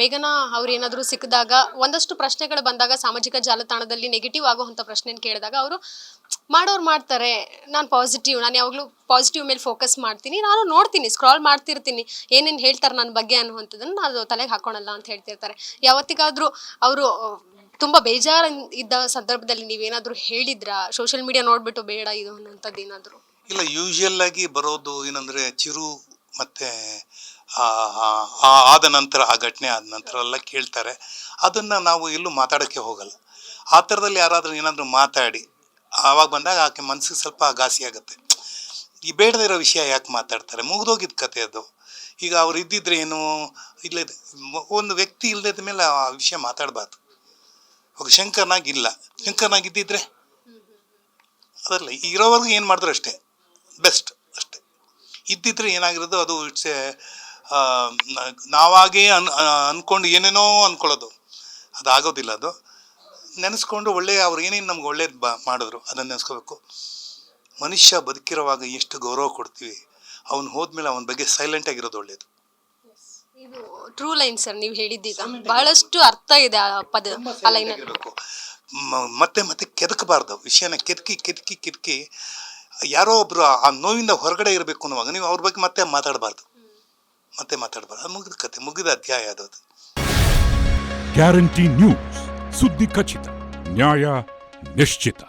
ಬೇಗನ ಅವ್ರು ಏನಾದರೂ ಸಿಕ್ಕಿದಾಗ ಒಂದಷ್ಟು ಪ್ರಶ್ನೆಗಳು ಬಂದಾಗ ಸಾಮಾಜಿಕ ಜಾಲತಾಣದಲ್ಲಿ ನೆಗೆಟಿವ್ ಆಗುವಂಥ ಪ್ರಶ್ನೆನ ಕೇಳಿದಾಗ ಅವರು, ಮಾಡೋರು ಮಾಡ್ತಾರೆ, ನಾನು ಪಾಸಿಟಿವ್ ನಾನು ಯಾವಾಗಲೂ ಪಾಸಿಟಿವ್ ಮೇಲೆ ಫೋಕಸ್ ಮಾಡ್ತೀನಿ, ನಾನು ನೋಡ್ತೀನಿ ಸ್ಕ್ರಾಲ್ ಮಾಡ್ತಿರ್ತೀನಿ, ಏನೇನು ಹೇಳ್ತಾರೆ ನನ್ನ ಬಗ್ಗೆ ಅನ್ನುವಂಥದ್ದನ್ನು ನಾನು ತಲೆಗೆ ಹಾಕೊಳಲ್ಲ ಅಂತ ಹೇಳ್ತಿರ್ತಾರೆ. ಯಾವತ್ತಿಗಾದರೂ ಅವರು, ತುಂಬ ಬೇಜಾರು ಇದ್ದ ಸಂದರ್ಭದಲ್ಲಿ ನೀವೇನಾದರೂ ಹೇಳಿದ್ರಾ? ಸೋಷಿಯಲ್ ಮೀಡಿಯಾ ನೋಡ್ಬಿಟ್ಟು ಬೇಡ ಇದು ಅನ್ನೋಂಥದ್ದು ಏನಾದರೂ? ಇಲ್ಲ ಯೂಶುವಲ್ ಆಗಿ ಬರೋದು ಏನಂದ್ರೆ, ಚಿರು ಮತ್ತೆ ಆದ ನಂತರ, ಆ ಘಟನೆ ಆದ ನಂತರ ಎಲ್ಲ ಕೇಳ್ತಾರೆ. ಅದನ್ನು ನಾವು ಎಲ್ಲೂ ಮಾತಾಡೋಕ್ಕೆ ಹೋಗಲ್ಲ. ಆ ಥರದಲ್ಲಿ ಯಾರಾದರೂ ಏನಾದರೂ ಮಾತಾಡಿ, ಆವಾಗ ಬಂದಾಗ ಆಕೆ ಮನಸ್ಸಿಗೆ ಸ್ವಲ್ಪ ಘಾಸಿ ಆಗುತ್ತೆ. ಈ ಬೇಡದಿರೋ ವಿಷಯ ಯಾಕೆ ಮಾತಾಡ್ತಾರೆ? ಮುಗಿದೋಗಿದ್ದ ಕತೆ ಅದು. ಈಗ ಅವ್ರು ಇದ್ದಿದ್ರೆ ಏನು? ಇಲ್ಲದ ಒಂದು ವ್ಯಕ್ತಿ ಇಲ್ಲದ ಮೇಲೆ ಆ ವಿಷಯ ಮಾತಾಡಬಾರ್ದು. ಇವಾಗ ಶಂಕರ್ನಾಗಿಲ್ಲ ಇಲ್ಲ. ಶಂಕರ್ನಾಗ್ ಇದ್ದಿದ್ರೆ ಅದಲ್ಲ, ಇರೋವರೆಗೂ ಏನು ಮಾಡಿದ್ರು ಅಷ್ಟೇ. ಬೆಸ್ಟ್ ಅಷ್ಟೇ. ಇದ್ದಿದ್ರೆ ಏನಾಗಿರೋದು ಅದು ಇಟ್ಸ್ ಎ ನಾವಾಗೇ ಅನ್ ಅಂದ್ಕೊಂಡು ಏನೇನೋ ಅಂದ್ಕೊಳ್ಳೋದು ಅದಾಗೋದಿಲ್ಲ ಅದು. ನೆನೆಸ್ಕೊಂಡು ಒಳ್ಳೆಯ ಅವ್ರು ಏನೇನು ನಮ್ಗೆ ಒಳ್ಳೇದು ಬ ಮಾಡಿದ್ರು ಅದನ್ನು ನೆನೆಸ್ಕೋಬೇಕು. ಮನುಷ್ಯ ಬದುಕಿರುವಾಗ ಎಷ್ಟು ಗೌರವ ಕೊಡ್ತೀವಿ ಅವನು ಹೋದ್ಮೇಲೆ ಅವನ ಬಗ್ಗೆ ಸೈಲೆಂಟ್ ಆಗಿರೋದು ಒಳ್ಳೇದು. ಇದು ಟ್ರೂ ಲೈನ್ ಸರ್ ನೀವು ಹೇಳಿದ್ದೀಗ. ಬಹಳಷ್ಟು ಅರ್ಥ ಇದೆ ಆ ಪದ ಆ ಲೈನ್ ಇರಬೇಕು ಮತ್ತೆ ಮತ್ತೆ ಕೆದಕಬಾರ್ದು. ವಿಷಯನ ಕೆದಕಿ ಕೆದಕಿ ಕೆದಕಿ ಯಾರೋ ಒಬ್ರು ಆ ನೋವಿಂದ ಹೊರಗಡೆ ಇರಬೇಕು ಅನ್ನುವಾಗ ನೀವು ಅವ್ರ ಬಗ್ಗೆ ಮತ್ತೆ ಮಾತಾಡಬಾರ್ದು. ಮತ್ತೆ ಮಾತಾಡಬಾರ್ದು ಮುಗಿದ ಕತೆ ಮುಗಿದ ಅಧ್ಯಾಯ ಅದು ಗ್ಯಾರಂಟಿ ನ್ಯೂಸ್ ಸುದ್ದಿ ಖಚಿತ ನ್ಯಾಯ ನಿಶ್ಚಿತ.